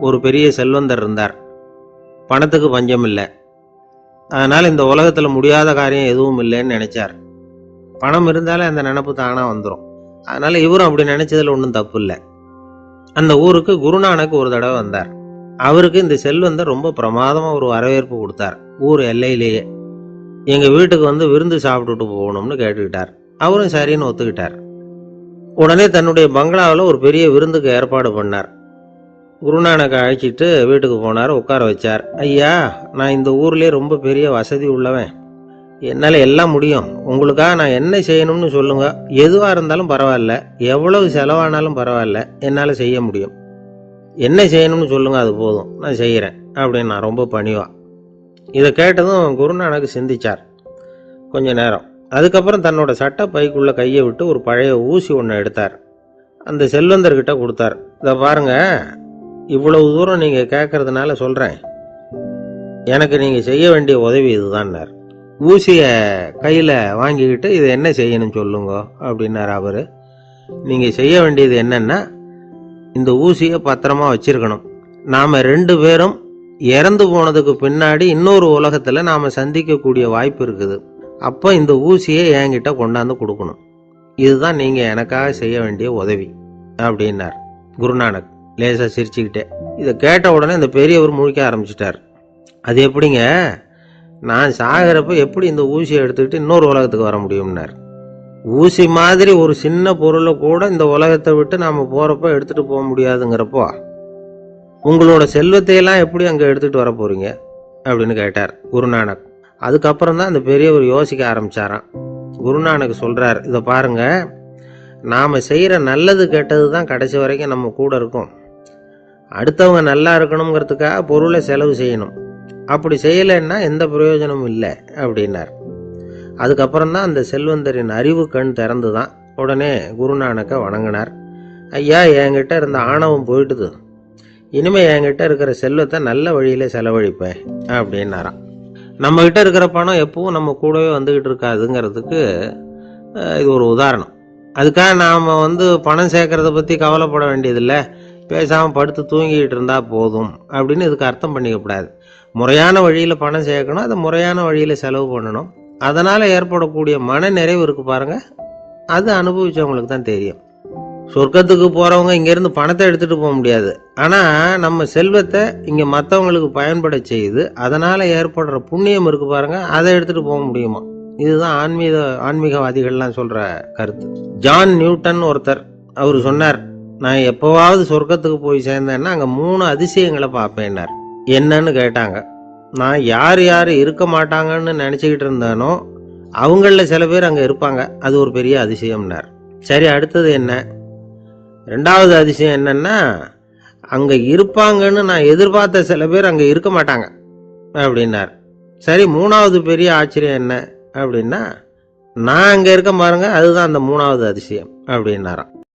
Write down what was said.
ஒரு பெரிய செல்வந்தர் இருந்தார். பணத்துக்கு பஞ்சம் இல்லை. அதனால் இந்த உலகத்தில் முடியாத காரியம் எதுவும் இல்லைன்னு நினைச்சார். பணம் இருந்தாலே அந்த நினப்பு தானாக வந்துடும் அதனால் இவரும் அப்படி நினைச்சதுல ஒன்றும் தப்பு இல்லை. அந்த ஊருக்கு குருநானக் ஒரு தடவை வந்தார். அவருக்கு இந்த செல்வந்தர் ரொம்ப பிரமாதமாக ஒரு வரவேற்பு கொடுத்தார். ஊர் எல்லையிலேயே. எங்கள் வீட்டுக்கு வந்து விருந்து சாப்பிட்டுட்டு போகணும்னு கேட்டுக்கிட்டார். அவரும் சரின்னு ஒத்துக்கிட்டார். உடனே தன்னுடைய பங்களாவில் ஒரு பெரிய விருந்துக்கு ஏற்பாடு பண்ணார். குருநானக்கை அழைச்சிட்டு வீட்டுக்கு போனார் உட்கார வச்சார். ஐயா நான் இந்த ஊர்லேயே ரொம்ப பெரிய வசதி உள்ளவன். என்னால் எல்லாம் முடியும். உங்களுக்காக நான் என்ன செய்யணும்னு சொல்லுங்கள் எதுவாக இருந்தாலும் பரவாயில்ல. எவ்வளவு செலவானாலும் பரவாயில்ல. என்னால் செய்ய முடியும். என்ன செய்யணும்னு சொல்லுங்கள் அது போதும். நான் செய்கிறேன் அப்படின்னு நான் ரொம்ப பணிவா. இதை கேட்டதும் குருநானக்கு சிந்திச்சார். கொஞ்ச நேரம். அதுக்கப்புறம் தன்னோட சட்டை பைக்குள்ளே கையை விட்டு ஒரு பழைய ஊசி ஒன்று எடுத்தார். அந்த செல்வந்தர்கிட்ட கொடுத்தார். இதை பாருங்கள் இவ்வளவு தூரம் நீங்கள் கேட்கறதுனால சொல்கிறேன் எனக்கு நீங்கள் செய்ய வேண்டிய உதவி இதுதான்னார். ஊசியை கையில் வாங்கிக்கிட்டு இதை என்ன செய்யணும் சொல்லுங்க அப்படின்னார் அவர். நீங்கள் செய்ய வேண்டியது என்னென்னா இந்த ஊசியை பத்திரமா வச்சுருக்கணும். நாம் ரெண்டு பேரும் இறந்து போனதுக்கு பின்னாடி இன்னொரு உலகத்தில் நாம் சந்திக்கக்கூடிய வாய்ப்பு இருக்குது. அப்போ இந்த ஊசியை என்கிட்ட கொண்டாந்து கொடுக்கணும். இதுதான் நீங்கள் எனக்காக செய்ய வேண்டிய உதவி அப்படின்னார். குருநானக். லேசாக சிரிச்சுக்கிட்டே. இதை கேட்ட உடனே இந்த பெரியவர் முழிக்க ஆரம்பிச்சிட்டார். அது எப்படிங்க? நான் சாகிறப்ப எப்படி இந்த ஊசியை எடுத்துக்கிட்டு இன்னொரு உலகத்துக்கு வர முடியும்னார்? ஊசி மாதிரி ஒரு சின்ன பொருளை கூட இந்த உலகத்தை விட்டு நாம் போகிறப்ப எடுத்துகிட்டு போக முடியாதுங்கிறப்போ உங்களோட செல்வத்தையெல்லாம் எப்படி அங்கே எடுத்துகிட்டு வர போகிறீங்க அப்படின்னு கேட்டார் குருநானக். அதுக்கப்புறம் தான் அந்த பெரியவர் யோசிக்க ஆரம்பித்தாராம் குருநானக் சொல்கிறார் இதை பாருங்கள் நாம் செய்கிற நல்லது கெட்டது தான் கடைசி வரைக்கும் நம்ம கூட இருக்கும். அடுத்தவங்க நல்லா இருக்கணுங்கிறதுக்காக பொருளை செலவு செய்யணும். அப்படி செய்யலைன்னா எந்த பிரயோஜனமும் இல்லை அப்படின்னார். அதுக்கப்புறம் தான் அந்த செல்வந்தரின் அறிவு கண் திறந்து தான் உடனே குருநானக்கை வணங்கினார். ஐயா என்கிட்ட இருந்த ஆணவம் போயிட்டுது. இனிமேல் என்கிட்ட இருக்கிற செல்வத்தை நல்ல வழியில் செலவழிப்பேன் அப்படின்னாராம். நம்மகிட்ட இருக்கிற பணம் எப்பவும் நம்ம கூடவே வந்துக்கிட்டு இருக்காதுங்கிறதுக்கு இது ஒரு உதாரணம். அதுக்காக நாம் வந்து பணம் சேர்க்கறத பற்றி கவலைப்பட வேண்டியதில்லை. பேசாமல் படுத்து தூங்கிக்கிட்டு இருந்தால் போதும் அப்படின்னு இதுக்கு அர்த்தம் பண்ணிக்கக்கூடாது முறையான வழியில் பணம் சேர்க்கணும் அதை முறையான வழியில் செலவு பண்ணணும். அதனால் ஏற்படக்கூடிய மன நிறைவு இருக்குது பாருங்கள் அது அனுபவித்தவங்களுக்கு தான் தெரியும். சொர்க்கத்துக்கு போகிறவங்க இங்கேருந்து பணத்தை எடுத்துகிட்டு போக முடியாது. ஆனால் நம்ம செல்வத்தை இங்கே மற்றவங்களுக்கு பயன்பட செய்து அதனால் ஏற்படுற புண்ணியம் இருக்குது பாருங்கள் அதை எடுத்துகிட்டு போக முடியுமா? இதுதான் ஆன்மீக ஆன்மீகவாதிகள்லாம் சொல்கிற கருத்து. ஜான் நியூட்டன் ஒருத்தர் அவர் சொன்னார் நான் எப்போவாவது சொர்க்கத்துக்கு போய் சேர்ந்தேன்னா அங்கே மூணு அதிசயங்களை பார்ப்பேன்னார். என்னன்னு கேட்டாங்க. நான் யார் யார் இருக்க மாட்டாங்கன்னு நினச்சிக்கிட்டு இருந்தேனோ அவங்களில் சில பேர் அங்கே இருப்பாங்க. அது ஒரு பெரிய அதிசயம்னார். சரி அடுத்தது என்ன? ரெண்டாவது அதிசயம் என்னென்னா அங்கே இருப்பாங்கன்னு நான் எதிர்பார்த்த சில பேர் அங்கே இருக்க மாட்டாங்க அப்படின்னார். சரி மூணாவது பெரிய ஆச்சரியம் என்ன அப்படின்னா நான் அங்கே இருக்க பாருங்க அதுதான் அந்த மூணாவது அதிசயம் அப்படின்னாராம்.